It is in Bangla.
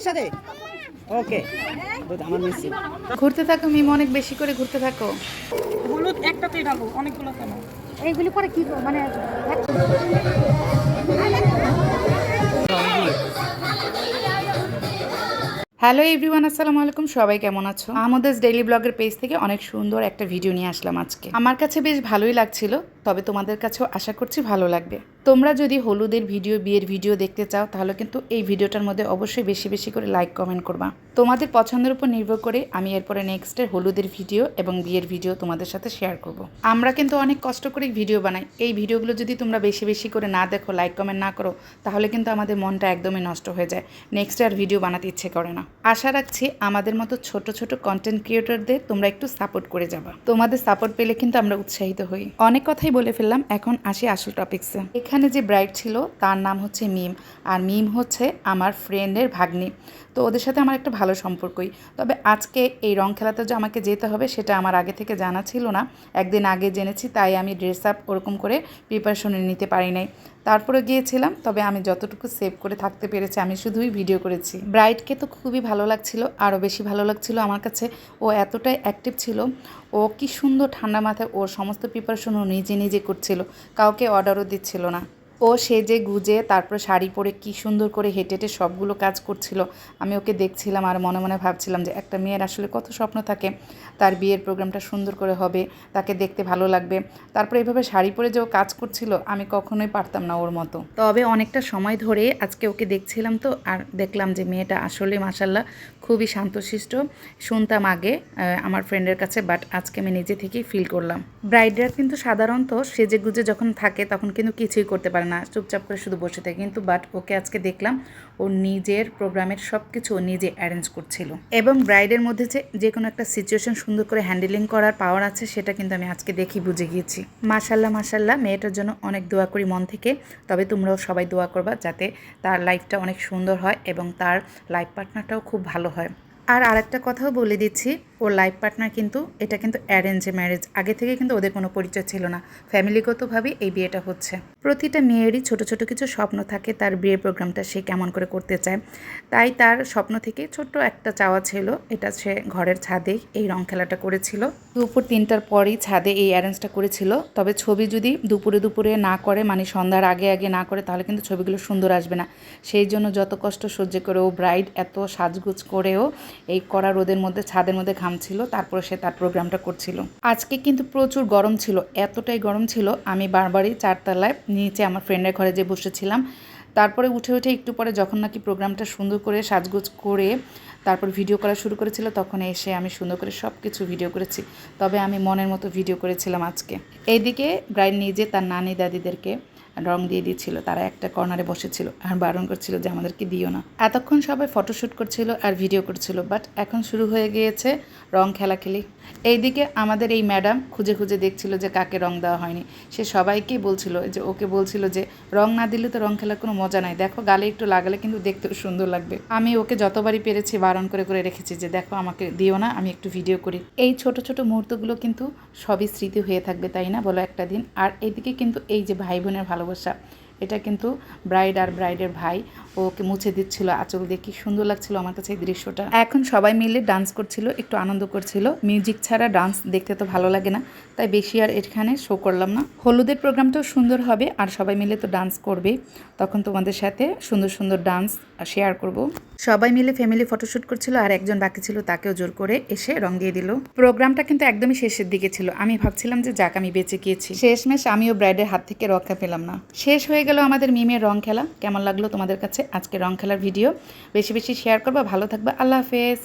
একসাথে? ওকে। আমার মিস ঘুরতে থাকো মিম অনেক বেশি করে ঘুরতে থাকো। হলুদ একটাতেই ডালো অনেকগুলো কেন? এইগুলি পরে কি মানে হ্যালো এভরিওয়ান আসসালামু আলাইকুম। সবাই কেমন আছো? আমাদের ডেইলি ব্লগের পেজ থেকে অনেক সুন্দর একটা ভিডিও নিয়ে আসলাম আজকে। আমার কাছে বেশ ভালোই লাগছিল তবে তোমাদের কাছেও আশা করছি ভালো লাগবে। তোমরা যদি হলুদের ভিডিও, বিয়ের ভিডিও দেখতে চাও, তাহলে কিন্তু এই ভিডিওটার মধ্যে অবশ্যই বেশি বেশি করে লাইক কমেন্ট করবা। তোমাদের পছন্দের উপর নির্ভর করে আমি এরপরে নেক্সটের হলুদের ভিডিও এবং বিয়ের ভিডিও তোমাদের সাথে শেয়ার করব। আমরা কিন্তু অনেক কষ্ট করে ভিডিও বানাই। এই ভিডিওগুলো যদি তোমরা বেশি বেশি করে না দেখো লাইক কমেন্ট না করো, তাহলে কিন্তু আমাদের মনটা একদমই নষ্ট হয়ে যায়। নেক্সট আর ভিডিও বানাতে ইচ্ছে করে না। আশা রাখছি আমাদের মতো ছোট ছোট কন্টেন্ট ক্রিয়েটরদের তোমরা একটু সাপোর্ট করে যাবা। তোমাদের সাপোর্ট পেলে কিন্তু আমরা উৎসাহিত হই। অনেক কথাই বলে ফেললাম, এখন আসি আসল টপিক্সে এখানে যে ব্রাইড ছিল, তার নাম হচ্ছে মিম। আর মিম হচ্ছে আমার ফ্রেন্ডের ভাগ্নি। তো ওদের সাথে আমার একটা ভালো সম্পর্কই। তবে আজকে এই রং খেলাতে যে আমাকে যেতে হবে, সেটা আমার আগে থেকে জানা ছিল না। একদিন আগে জেনেছি, তাই আমি ড্রেস আপ ওরকম করে প্রিপারেশনে নিতে পারি নাই। তারপরে গিয়েছিলাম, তবে আমি যতটুকু সেভ করে থাকতে পেরেছি, আমি শুধুই ভিডিও করেছি। ব্রাইডকে তো খুবই ভালো লাগছিল, আরও বেশি ভালো লাগছিল আমার কাছে। ও এতটাই অ্যাক্টিভ ছিল, ও কি সুন্দর ঠান্ডা মাথায়, ওর সমস্ত প্রিপারেশন ও নিজে নিজে করছিল, কাউকে অর্ডারও দিচ্ছিল না। ও সেজে গুজে তারপর শাড়ি পরে কি সুন্দর করে হেঁটে হেঁটে সবগুলো কাজ করছিল। আমি ওকে দেখছিলাম আর মনে মনে ভাবছিলাম যে একটা মেয়ের আসলে কত স্বপ্ন থাকে। তার বিয়ের প্রোগ্রামটা সুন্দর করে হবে, তাকে দেখতে ভালো লাগবে। তারপরে এভাবে শাড়ি পরে যে ও কাজ করছিল, আমি কখনোই পারতাম না ওর মতো। তবে অনেকটা সময় ধরে আজকে ওকে দেখছিলাম তো, আর দেখলাম যে মেয়েটা আসলে মাসাল্লাহ খুবই শান্তশিষ্ট। শুনতাম আগে আমার ফ্রেন্ডের কাছে বাট আজকে আমি নিজে থেকেই ফিল করলাম। ব্রাইডরা কিন্তু সাধারণত সেজে গুজে যখন থাকে, তখন কিন্তু কিছুই করতে পারে না। চুপচাপ করে শুধু বসে থাকে। কিন্তু বাট ওকে আজকে দেখলাম, ও নিজের প্রোগ্রামের সব কিছু নিজে অ্যারেঞ্জ করছিল। এবং ব্রাইডের মধ্যে যে যে কোনো একটা সিচুয়েশন সুন্দর করে হ্যান্ডেলিং করার পাওয়ার আছে, সেটা কিন্তু আমি আজকে দেখি, বুঝে গিয়েছি। মাশাল্লাহ মাশাল্লাহ মেয়েটার জন্য অনেক দোয়া করি মন থেকে। তবে তোমরাও সবাই দোয়া করবা যাতে তার লাইফটা অনেক সুন্দর হয় এবং তার লাইফ পার্টনারটাও খুব ভালো হয়। আর আরেকটা কথাও বলে দিচ্ছি ওর লাইফ পার্টনার কিন্তু এটা কিন্তু অ্যারেঞ্জ ম্যারেজ আগে থেকে কিন্তু ওদের কোনো পরিচয় ছিল না। ফ্যামিলিগতভাবে এই বিয়েটা হচ্ছে। প্রতিটা মেয়েরই ছোট ছোট কিছু স্বপ্ন থাকে, তার বিয়ে প্রোগ্রামটা সে কেমন করে করতে চায়। তাই তার স্বপ্ন থেকে ছোট্ট একটা চাওয়া ছিল, এটা সে ঘরের ছাদে এই রং খেলাটা করেছিল। দুপুর তিনটার পরেই ছাদে এই অ্যারেঞ্জটা করেছিল। তবে ছবি যদি দুপুরে দুপুরে না করে মানে সন্ধ্যার আগে আগে না করে, তাহলে কিন্তু ছবিগুলো সুন্দর আসবে না। সেই জন্য যত কষ্ট সহ্য করেও ব্রাইড এত সাজগুজ করেও এই করা রোদের মধ্যে, ছাদের মধ্যে ঘামছিল তারপরে সে তার প্রোগ্রামটা করছিল। আজকে কিন্তু প্রচুর গরম ছিল, এতটাই গরম ছিল, আমি বারবারই চারতলায় নিচে আমার ফ্রেন্ডের ঘরে যে বসেছিলাম। তারপরে উঠে উঠে একটু পরে যখন নাকি প্রোগ্রামটা সুন্দর করে সাজগোজ করে তারপর ভিডিও করা শুরু করেছিল, তখন এসে আমি সুন্দর করে সব কিছু ভিডিও করেছি। তবে আমি মনের মতো ভিডিও করেছিলাম আজকে। এইদিকে ব্রাইড নিজে তার নানি দাদিদেরকে রং দিয়ে দিচ্ছিল, তারা একটা কর্নারে বসেছিল আর বারণ করছিল যে আমাদেরকে দিও না। এতক্ষণ সবাই ফটোশ্যুট করছিল আর ভিডিও করছিল, বাট এখন শুরু হয়ে গিয়েছে রং খেলাখেলি। এইদিকে আমাদের এই ম্যাডাম খুঁজে খুঁজে দেখছিল যে কাকে রং দেওয়া হয়নি। সে সবাইকেই বলছিল যে ওকে বলছিল যে রং না দিলে তো রং খেলার কোনো মজা নাই। দেখো গালে একটু লাগালে কিন্তু দেখতে সুন্দর লাগবে। আমি ওকে যতবারই পেরেছি বারণ করে করে রেখেছি যে দেখো আমাকে দিও না, আমি একটু ভিডিও করি। এই ছোট ছোট মুহূর্তগুলো কিন্তু সবই স্মৃতি হয়ে থাকবে, তাই না? বলো একটা দিন। আর এদিকে কিন্তু এই যে ভাই বোনের ভালোবাসা। এটা কিন্তু ব্রাইড আর ব্রাইডের ভাই ওকে মুছে দিচ্ছিল, আঁচল দিয়ে। কি সুন্দর লাগছিল আমার কাছে এই দৃশ্যটা। এখন সবাই মিলে ডান্স করছিল, একটু আনন্দ করছিল। মিউজিক ছাড়া ডান্স দেখতে তো ভালো লাগে না, তাই বেশি আর এখানে শো করলাম না। হলুদের প্রোগ্রামটাও সুন্দর হবে, আর সবাই মিলে তো ডান্স করবে। তখন তোমাদের সাথে সুন্দর সুন্দর ডান্স শেয়ার করব। সবাই মিলে ফ্যামিলি ফটোশ্যুট করছিল, আর একজন বাকি ছিল, তাকেও জোর করে এসে রং দিয়ে দিল। প্রোগ্রামটা কিন্তু একদমই শেষের দিকে ছিল। আমি ভাবছিলাম যে যাক, আমি বেঁচে গিয়েছি। শেষমেশ আমিও ব্রাইডের হাত থেকে রক্ষা পেলাম না। শেষ হয়ে গেল আমাদের মিমের রং খেলা। কেমন লাগল তোমাদের কাছে? আজকে রং খেলার ভিডিও বেশি বেশি শেয়ার করবা। ভালো থাকবে। আল্লাহ হাফেজ।